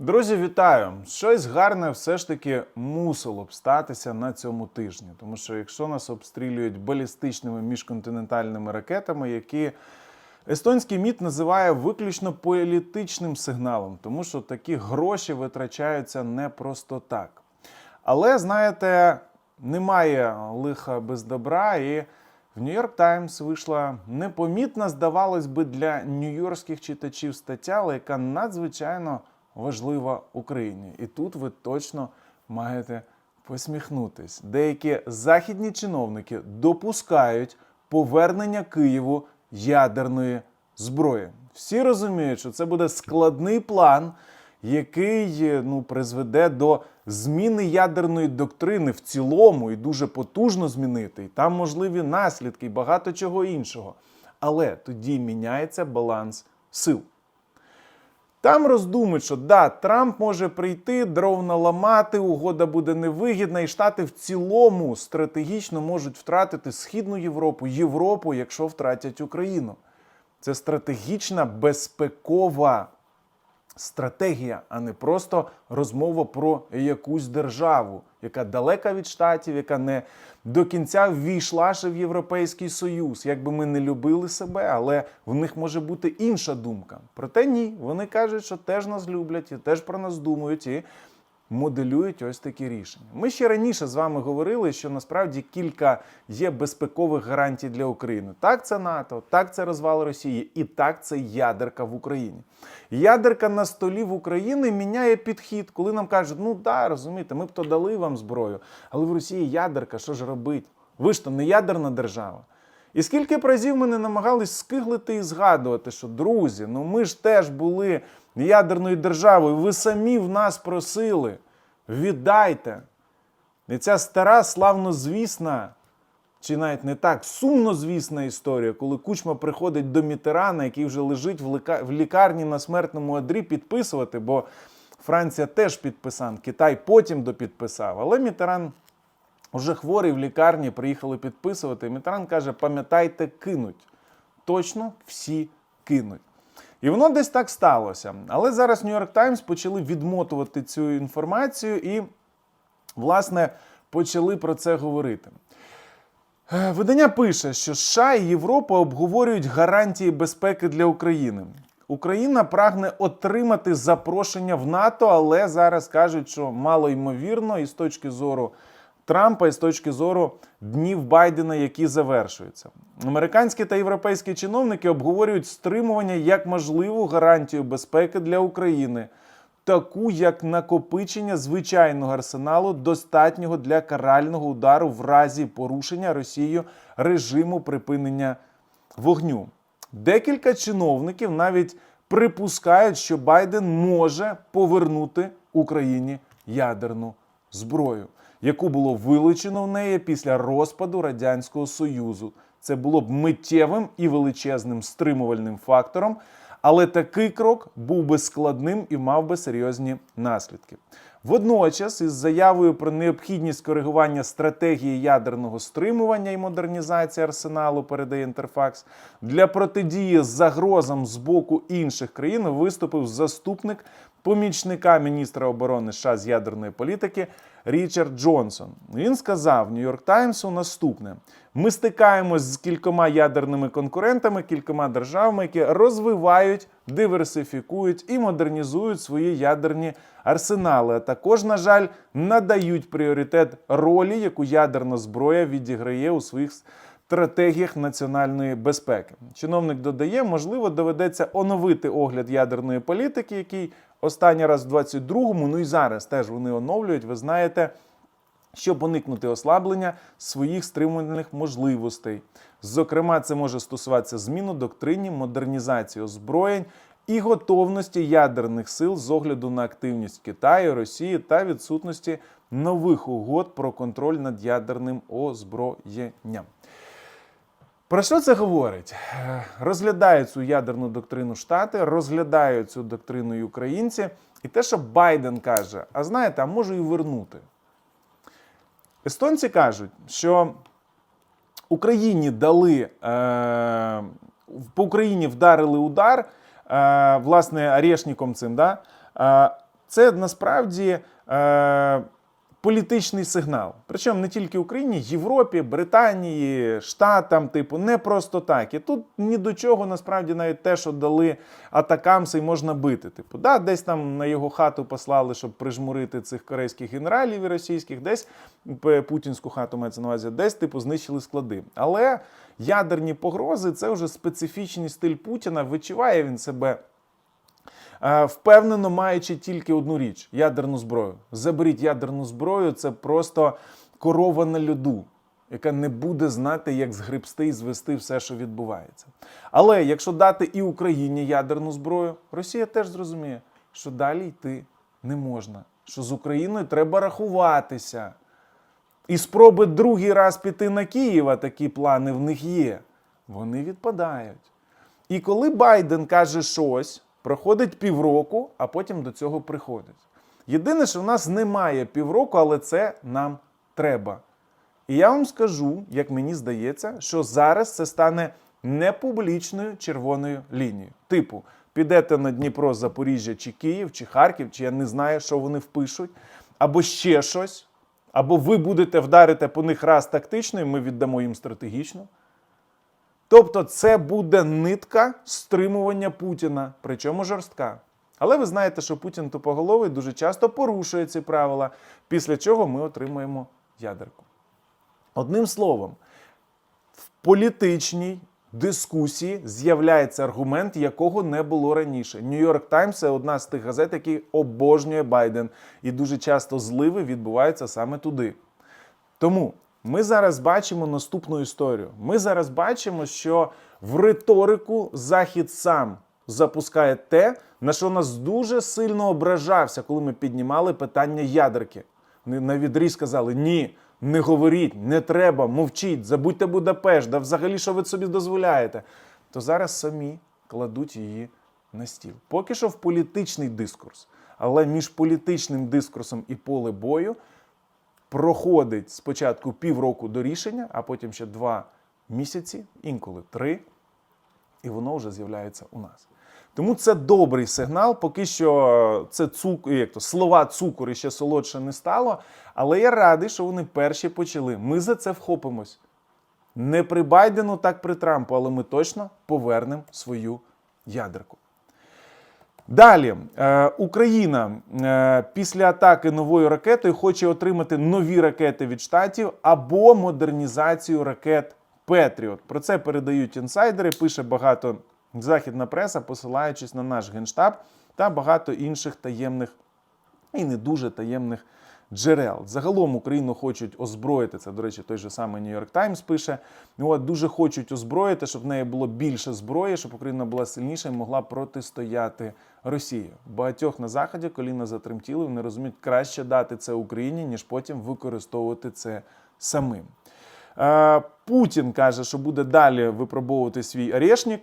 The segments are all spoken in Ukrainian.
Друзі, вітаю! Щось гарне все ж таки мусило б статися на цьому тижні. Тому що якщо нас обстрілюють балістичними міжконтинентальними ракетами, які естонський МІД називає виключно політичним сигналом, тому що такі гроші витрачаються не просто так. Але знаєте, немає лиха без добра, і в Нью-Йорк Таймс вийшла непомітна, здавалось би, для нью-йоркських читачів стаття, але яка надзвичайно важлива Україні. І тут ви точно маєте посміхнутись. Деякі західні чиновники допускають повернення Києву ядерної зброї. Всі розуміють, що це буде складний план, який ну, призведе до зміни ядерної доктрини в цілому і дуже потужно змінити. І там можливі наслідки і багато чого іншого. Але тоді міняється баланс сил. Там роздумують, що да, Трамп може прийти, дров наламати, угода буде невигідна, і Штати в цілому стратегічно можуть втратити Східну Європу, Європу, якщо втратять Україну. Це стратегічна безпекова стратегія, а не просто розмова про якусь державу, яка далека від штатів, яка не до кінця ввійшла ще в Європейський Союз. Якби ми не любили себе, але в них може бути інша думка. Проте ні, вони кажуть, що теж нас люблять і теж про нас думають. І моделюють ось такі рішення. Ми ще раніше з вами говорили, що насправді кілька є безпекових гарантій для України. Так, це НАТО, так це розвал Росії, і так це ядерка в Україні. Ядерка на столі в Україні міняє підхід, коли нам кажуть, ну да, розумієте, ми б то дали вам зброю, але в Росії ядерка, що ж робить? Ви ж то не ядерна держава. І скільки б разів ми не намагались скиглити і згадувати, що друзі, ну ми ж теж були ядерною державою, ви самі в нас просили, віддайте. І ця стара, славнозвісна, чи навіть не так, сумнозвісна історія, коли кучма приходить до Мітерана, який вже лежить в лікарні на смертному одрі, підписувати, бо Франція теж підписан, Китай потім допідписав. Але Мітеран Уже хворий в лікарні приїхали підписувати. Мітран каже: пам'ятайте, кинуть. Точно всі кинуть. І воно десь так сталося. Але зараз Нью-Йорк Таймс почали відмотувати цю інформацію і, власне, почали про це говорити. Е, Видання пише, що США і Європа обговорюють гарантії безпеки для України. Україна прагне отримати запрошення в НАТО, але зараз кажуть, що мало ймовірно, і з точки зору Трампа, і з точки зору днів Байдена, які завершуються. Американські та європейські чиновники обговорюють стримування як можливу гарантію безпеки для України, таку як накопичення звичайного арсеналу, достатнього для карального удару в разі порушення Росією режиму припинення вогню. Декілька чиновників навіть припускають, що Байден може повернути Україні ядерну зброю, яку було вилучено в неї після розпаду Радянського Союзу. Це було б миттєвим і величезним стримувальним фактором, але такий крок був би складним і мав би серйозні наслідки. Водночас, із заявою про необхідність коригування стратегії ядерного стримування і модернізації арсеналу, передає Інтерфакс, для протидії загрозам з боку інших країн виступив заступник помічника міністра оборони США з ядерної політики Річард Джонсон. Він сказав Нью-Йорк Таймсу наступне: ми стикаємось з кількома ядерними конкурентами, кількома державами, які розвивають, диверсифікують і модернізують свої ядерні арсенали. А також, на жаль, надають пріоритет ролі, яку ядерна зброя відіграє у своїх стратегіях національної безпеки. Чиновник додає, можливо, доведеться оновити огляд ядерної політики, який останній раз в 22-му, ну і зараз теж вони оновлюють. Ви знаєте. Щоб уникнути ослаблення своїх стримувальних можливостей. Зокрема, це може стосуватися зміну доктрині, модернізації озброєнь і готовності ядерних сил з огляду на активність Китаю, Росії та відсутності нових угод про контроль над ядерним озброєнням. Про що це говорить? Розглядають цю ядерну доктрину Штати, розглядають цю доктрину і українці, і те, що Байден каже, а знаєте, а можу і вернути. Естонці кажуть, що Україні дали е, по Україні вдарили удар, е, власне, Орешником цим, да, е, це насправді е, політичний сигнал. Причому не тільки Україні, Європі, Британії, Штатам, типу, не просто так. І тут ні до чого насправді навіть те, що дали атакамси, і можна бити. Типу, да, десь там на його хату послали, щоб прижмурити цих корейських генералів і російських, десь путінську хату мається на увазі, десь типу знищили склади. Але ядерні погрози це вже специфічний стиль Путіна. Відчуває він себе Впевнено, маючи тільки одну річ ядерну зброю. Заберіть ядерну зброю, це просто корова на льоду, яка не буде знати, як згребсти і звести все, що відбувається. Але якщо дати і Україні ядерну зброю, Росія теж зрозуміє, що далі йти не можна, що з Україною треба рахуватися. І спроби другий раз піти на Київ, а такі плани в них є, вони відпадають. І коли Байден каже щось, проходить півроку, а потім до цього приходить. Єдине, що в нас немає півроку, але це нам треба. І я вам скажу, як мені здається, що зараз це стане непублічною червоною лінією. Типу, підете на Дніпро, Запоріжжя, чи Київ, чи Харків, чи я не знаю, що вони впишуть, або ще щось, або ви будете вдарити по них раз тактично, і ми віддамо їм стратегічно. Тобто це буде нитка стримування Путіна, причому жорстка. Але ви знаєте, що Путін тупоголовий дуже часто порушує ці правила, після чого ми отримуємо ядерку. Одним словом, в політичній дискусії з'являється аргумент, якого не було раніше. Нью-Йорк Таймс це одна з тих газет, які обожнює Байден, і дуже часто зливи відбуваються саме туди. Тому ми зараз бачимо наступну історію. Ми зараз бачимо, що в риторику Захід сам запускає те, на що нас дуже сильно ображався, коли ми піднімали питання ядерки. Вони на відріз сказали: ні, не говоріть, не треба, мовчіть, забудьте Будапешт, да взагалі, що ви собі дозволяєте. То зараз самі кладуть її на стіл. Поки що в політичний дискурс. Але між політичним дискурсом і поле бою проходить спочатку півроку до рішення, а потім ще два місяці, інколи три, і воно вже з'являється у нас. Тому це добрий сигнал. Поки що це цук, як то, слова цукор ще солодше не стало. Але я радий, що вони перші почали. Ми за це вхопимось. Не при Байдену, так при Трампу, але ми точно повернемо свою ядерку. Далі, е, Україна е, після атаки новою ракетою хоче отримати нові ракети від штатів або модернізацію ракет Петріот. Про це передають інсайдери. Пише багато західна преса, посилаючись на наш генштаб та багато інших таємних і не дуже таємних джерел. Загалом Україну хочуть озброїти. Це, до речі, той же самий York Times пише. От, дуже хочуть озброїти, щоб в неї було більше зброї, щоб Україна була сильніша і могла протистояти Росії. Багатьох на заході коліна затремтіли. Вони розуміють, краще дати це Україні, ніж потім використовувати це самим. Е, Путін каже, що буде далі випробовувати свій орешник.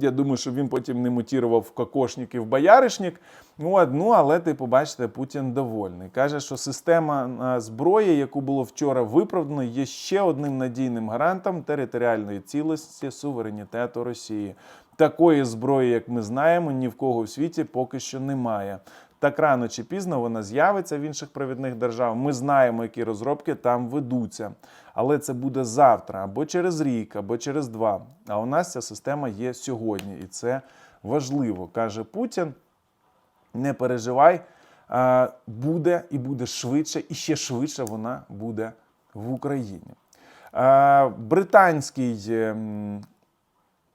Я думаю, що він потім не мутірував в кокошник і в бояришник. Ну, от, ну, але ти побачите, Путін довольний. Каже, що система е, зброї, яку було вчора виправдано, є ще одним надійним гарантом територіальної цілості суверенітету Росії. Такої зброї, як ми знаємо, ні в кого в світі поки що немає. Так рано чи пізно вона з'явиться в інших провідних держав. Ми знаємо, які розробки там ведуться. Але це буде завтра, або через рік, або через два. А у нас ця система є сьогодні, і це важливо, каже Путін. Не переживай, буде і буде швидше, і ще швидше вона буде в Україні. Британський.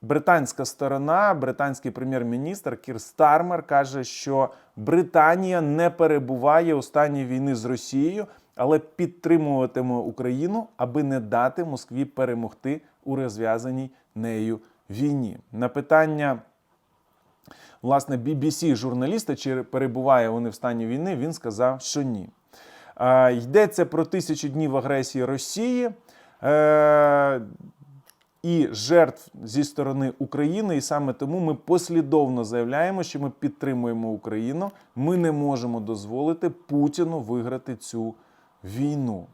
Британська сторона, британський прем'єр-міністр Кір Стармер каже, що Британія не перебуває у стані війни з Росією, але підтримуватиме Україну, аби не дати Москві перемогти у розв'язаній нею війні. На питання власне BBC журналіста, чи перебуває вони в стані війни, він сказав, що ні. Е, Йдеться про тисячу днів агресії Росії. Е, і жертв зі сторони України, і саме тому ми послідовно заявляємо, що ми підтримуємо Україну. Ми не можемо дозволити Путіну виграти цю війну.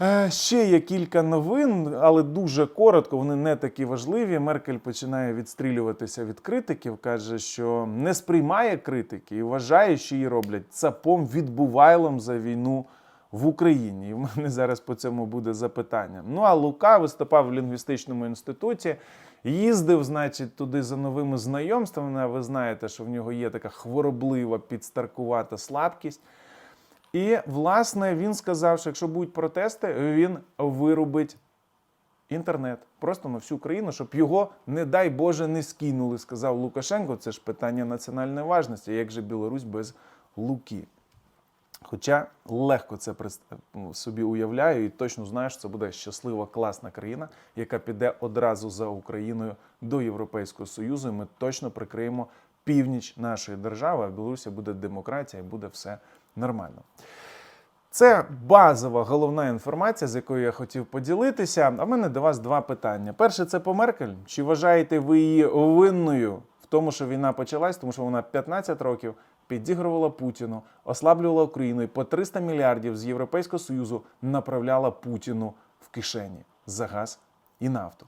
Е, Ще є кілька новин, але дуже коротко, вони не такі важливі. Меркель починає відстрілюватися від критиків, каже, що не сприймає критики і вважає, що її роблять цапом відбувайлом за війну в Україні. І в мене зараз по цьому буде запитання. Ну а Лука виступав в лінгвістичному інституті, їздив, значить, туди за новими знайомствами. А ви знаєте, що в нього є така хвороблива підстаркувата слабкість. І, власне, він сказав, що якщо будуть протести, він вирубить інтернет просто на всю країну, щоб його, не дай Боже, не скинули, сказав Лукашенко. Це ж питання національної важності. Як же Білорусь без Луки? Хоча легко це собі уявляю і точно знаю, що це буде щаслива, класна країна, яка піде одразу за Україною до Європейського Союзу. І ми точно прикриємо північ нашої держави, а в Білорусі буде демократія і буде все нормально. Це базова головна інформація, з якою я хотів поділитися. А в мене до вас два питання. Перше, це по Меркель. Чи вважаєте ви її винною в тому, що війна почалась, тому що вона 15 років підігрувала Путіну, ослаблювала Україну і по 300 мільярдів з Європейського Союзу направляла Путіну в кишені за газ і нафту,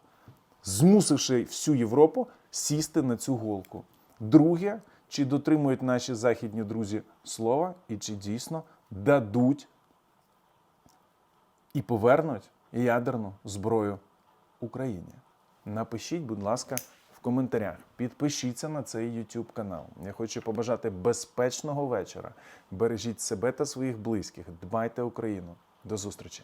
змусивши всю Європу сісти на цю голку. Друге, чи дотримують наші західні друзі слова, і чи дійсно дадуть і повернуть ядерну зброю Україні. Напишіть, будь ласка, коментарях. Підпишіться на цей YouTube канал. Я хочу побажати безпечного вечора. Бережіть себе та своїх близьких. Дбайте Україну. До зустрічі!